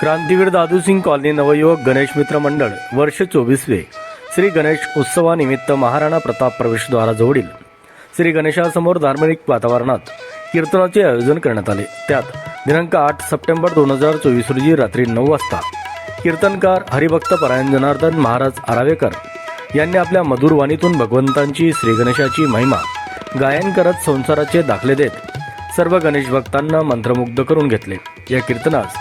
क्रांतीवीर दादूसिंग colony नवयुवक गणेश मित्र मंडळ वर्ष चोवीसवे. श्री गणेश उत्सवानिमित्त महाराणा प्रताप प्रवेशद्वाराजवळील श्री गणेशासमोर धार्मिक वातावरणात कीर्तनाचे आयोजन करण्यात आले. त्यात दिनांक आठ सप्टेंबर दोन हजार चोवीस रोजी रात्री नऊ वाजता कीर्तनकार हरिभक्त परायण जनार्दन महाराज आरावेकर यांनी आपल्या मधुर वाणीतून भगवंतांची श्री गणेशाची महिमा गायन करत संसाराचे दाखले देत सर्व गणेश भक्तांना मंत्रमुग्ध करून घेतले. या कीर्तनास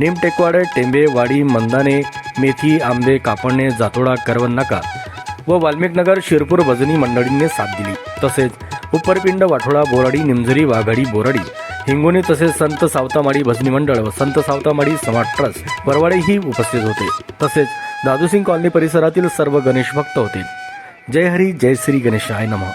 नीम टेकवाडे टेंबे वाडी मंदाने मेथी आंबे कापडणे जातोडा करवण नाका व वाल्मिकनगर शिरपूर भजनी मंडळींनी साथ दिली. तसेच उपरपिंड वाठोडा बोराडी निमझरी वाघाडी बोराडी हिंगोली तसेच संत सावतामाडी भजनी मंडळ व संत सावतामाडी समाज ट्रस्ट परवाडेही उपस्थित होते. तसेच दादूसिंग कॉलनी परिसरातील सर्व गणेश भक्त होते. जय हरी जय श्री गणेशाय नमः.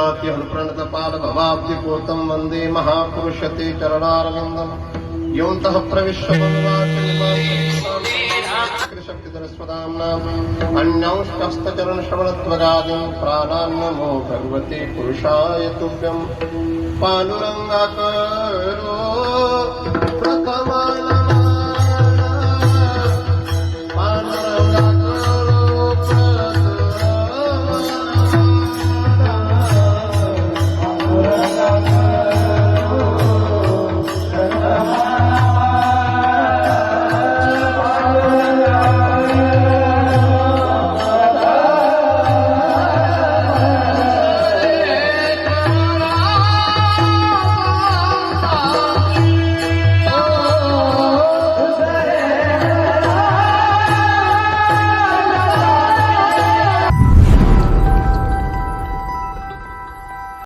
प्रत्याति हनुप्रणतपाल भवाब्धि पोतं वन्दे महापुरुषते चरणारविन्दम् योऽन्तः प्रविश्य शक्तिधरस्वदाम्नाम् अन्यांश्चस्तचरणश्रवणत्वगादिम् प्राणान्नमो भगवते पुरुषाय तुभ्यम् पाण्डुरङ्गाकरो प्रथमा